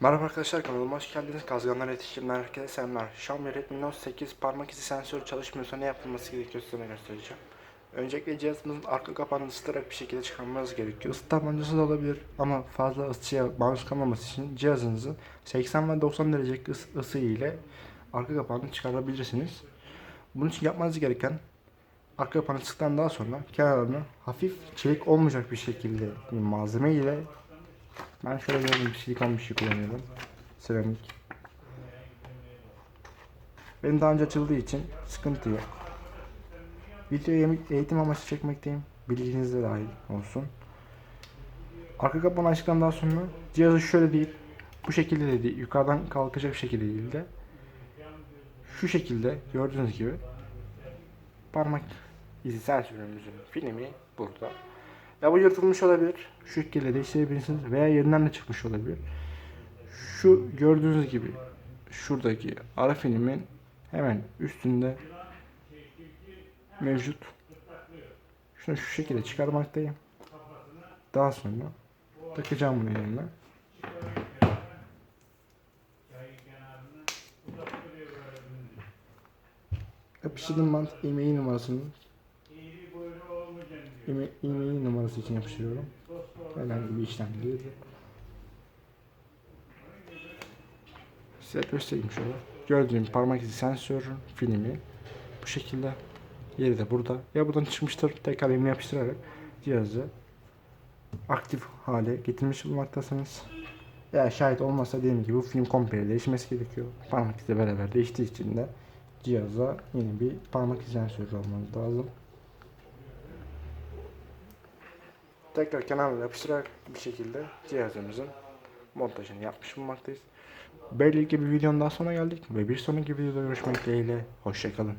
Merhaba arkadaşlar kanalıma hoş geldiniz. Kazganlar Yetişimler herkese selamlar. Xiaomi Redmi Note 8 parmak izi sensörü çalışmıyorsa ne yapılması gerekiyor size göstereceğim. Öncelikle cihazımızın arka kapağını ısıtarak bir şekilde çıkarmanız gerekiyor. Isı tabancası da olabilir ama fazla ısıya maruz kalmaması için cihazınızın 80 ve 90 derece ısı, ile arka kapağını çıkarabilirsiniz. Bunun için yapmanız gereken arka kapağını sıktıktan daha sonra kenarlarını hafif çelik olmayacak bir şekilde malzeme ile ben şöyle gördüğüm silikon bir şey kullanıyorum. Seramik. Benim daha önce açıldığı için sıkıntı yok. Videoyu eğitim amaçlı çekmekteyim. Bilginizde dahil olsun. Arka kapağını açtıktan sonra cihazı şöyle değil, bu şekilde de değil, yukarıdan kalkacak bir şekilde değil de şu şekilde gördüğünüz gibi parmak izi sensörümüzün filmi burada. Ya bu yırtılmış olabilir. Şu şekilde değiştirebilirsiniz veya yerinden de çıkmış olabilir. Şu gördüğünüz gibi şuradaki ara filmin hemen üstünde mevcut. Şunu şu şekilde çıkarmaktayım. Daha sonra takacağım bunu yerine. Yapıştırdığım bant e-mail numarasını e-mail, e-mail numarası için yapıştırıyorum. Herhangi bir işlem değil. Size göstereyim şöyle. Gördüğüm parmak izi sensörün filmi bu şekilde. Yeri de burada. Ya buradan çıkmıştır. Tekrar eline yapıştırarak cihazı aktif hale getirmiş bulunmaktasınız. Eğer şahit olmazsa dediğim gibi bu film komple değişmesi gerekiyor. Parmak izi beraber değiştiği için de cihaza yeni bir parmak izi sensörü almanız lazım. Tekrar kenarına yapıştırarak bir şekilde cihazımızın montajını yapmış bulunmaktayız. Böylelikle bir videonun daha sonuna geldik ve bir sonraki videoda görüşmek dileğiyle. Hoşçakalın.